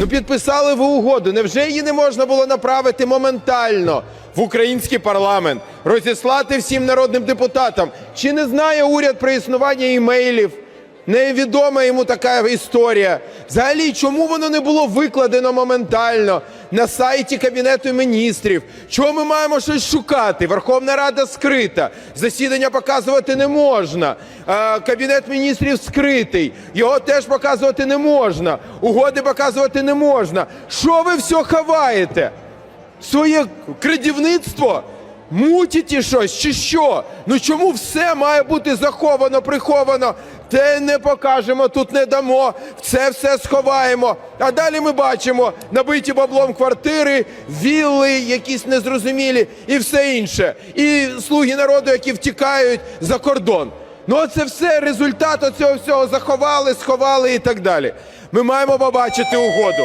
Ну підписали ви угоду. Невже її не можна було направити моментально в український парламент, розіслати всім народним депутатам? Чи не знає уряд про існування імейлів? Невідома йому така історія. Взагалі, чому воно не було викладено моментально на сайті Кабінету міністрів? Чого ми маємо щось шукати? Верховна Рада скрита, засідання показувати не можна. Кабінет міністрів скритий, його теж показувати не можна. Угоди показувати не можна. Що ви все ховаєте? Своє крадівництво? Мутіті щось чи що? Ну чому все має бути заховано, приховано? Те не покажемо, тут не дамо, це все сховаємо. А далі ми бачимо набиті баблом квартири, вілли якісь незрозумілі і все інше. І слуги народу, які втікають за кордон. Ну це все результат цього всього заховали, сховали і так далі. Ми маємо побачити угоду.